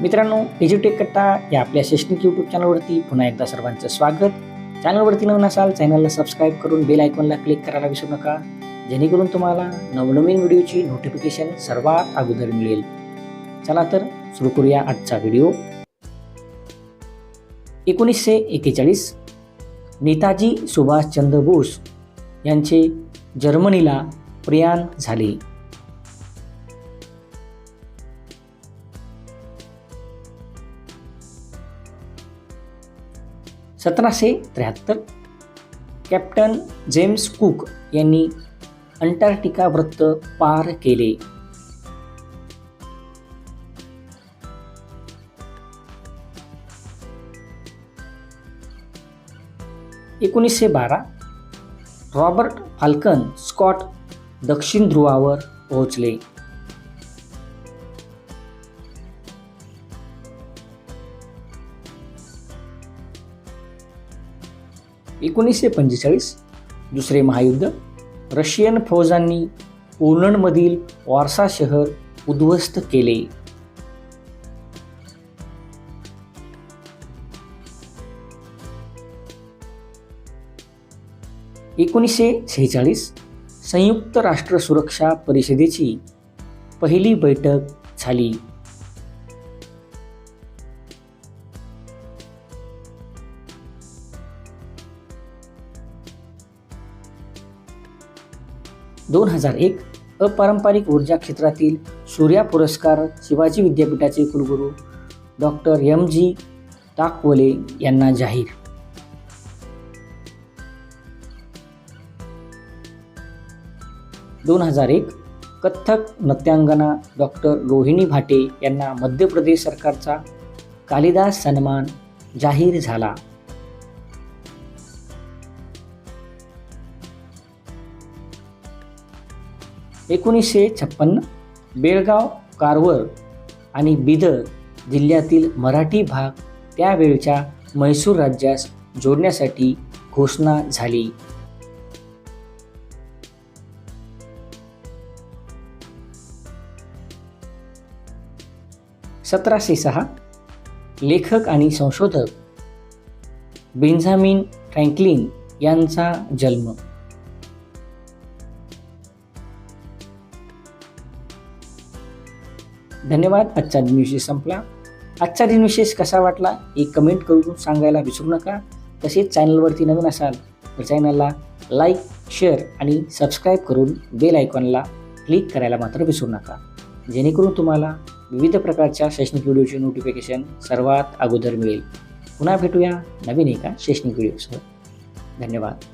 मित्रांनो डिजिटेक कट्टा या आपल्या शैक्षणिक यूट्यूब चॅनलवरती पुन्हा एकदा सर्वांचं स्वागत. चॅनलवरती नवीन असाल चॅनलला सबस्क्राईब करून बेल आयकॉनला क्लिक करायला विसरू नका. जेणेकरून तुम्हाला नवनवीन व्हिडिओची नोटिफिकेशन सर्वात अगोदर मिळेल. चला तर सुरू करूया आजचा व्हिडिओ एकोणीसशे एक्केचाळीस नेताजी सुभाषचंद्र बोस यांचे जर्मनीला प्रयाण झाले. सतराशे त्र्याहत्तर. कॅप्टन जेम्स कुक यांनी अंटार्क्टिका वृत्त पार केले. एकोणीसशे बारा. रॉबर्ट फाल्कन स्कॉट दक्षिण ध्रुवावर पोहोचले. एकोणीसशे पंचेचाळीस दुसरे महायुद्ध. रशियन फौजांनी पोलंडमधील वारसा शहर उद्ध्वस्त केले. एकोणीसशे शेहेचाळीस संयुक्त राष्ट्र सुरक्षा परिषदेची पहिली बैठक झाली. दोन हजार एक अपारंपरिक ऊर्जा क्षेत्रातील सूर्या पुरस्कार शिवाजी विद्यापीठाचे कुलगुरू डॉक्टर एम जी ताकवले यांना जाहीर. दोन हजार एक कथ्थक नृत्यांगना डॉक्टर रोहिणी भाटे यांना मध्य प्रदेश सरकारचा कालिदास सन्मान जाहीर झाला. एकोणीसशे छप्पन्न बेळगाव कारवर आणि बिदर जिल्ह्यातील मराठी भाग त्यावेळच्या म्हैसूर राज्यास जोडण्यासाठी घोषणा झाली. सतराशे सहा लेखक आणि संशोधक बेंझामिन फ्रँकलिन यांचा जन्म. धन्यवाद. आजचा दिनविशेष संपला. आजचा दिनविशेष कसा वाटला एक कमेंट करून सांगायला विसरू नका. तसेच चॅनलवरती नवीन असाल तर चॅनलला लाईक शेअर आणि सबस्क्राईब करून बेल आयकॉनला क्लिक करायला मात्र विसरू नका. जेणेकरून तुम्हाला विविध प्रकारच्या शैक्षणिक व्हिडिओचे नोटिफिकेशन सर्वात अगोदर मिळेल. पुन्हा भेटूया नवीन एका शैक्षणिक व्हिडिओसह धन्यवाद.